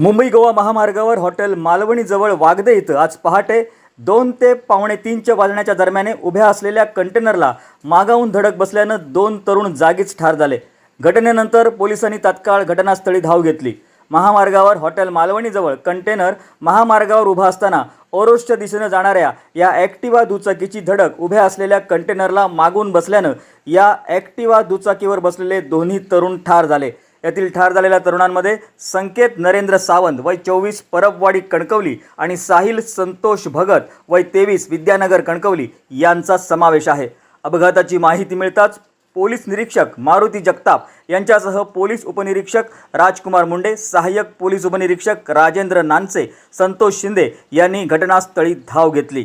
मुंबई गोवा महामार्गावर हॉटेल मालवणीजवळ वागदे इथं आज पहाटे दोन ते पावणे तीनच्या वाजण्याच्या दरम्याने उभ्या असलेल्या कंटेनरला मागाहून धडक बसल्यानं दोन तरुण जागीच ठार झाले. घटनेनंतर पोलिसांनी तात्काळ घटनास्थळी धाव घेतली. महामार्गावर हॉटेल मालवणीजवळ कंटेनर महामार्गावर उभा असताना ओरोसच्या दिशेनं जाणाऱ्या या ॲक्टिवा दुचाकीची धडक उभ्या असलेल्या कंटेनरला मागून बसल्यानं या ॲक्टिवा दुचाकीवर बसलेले दोन्ही तरुण ठार झाले. यातील ठार झालेल्या तरुणांमध्ये संकेत नरेंद्र सावंत वय चोवीस परबवाडी कणकवली आणि साहिल संतोष भगत वय तेवीस विद्यानगर कणकवली यांचा समावेश आहे. अपघाताची माहिती मिळताच पोलीस निरीक्षक मारुती जगताप यांच्यासह पोलीस उपनिरीक्षक राजकुमार मुंडे सहाय्यक पोलीस उपनिरीक्षक राजेंद्र नानसे संतोष शिंदे यांनी घटनास्थळी धाव घेतली.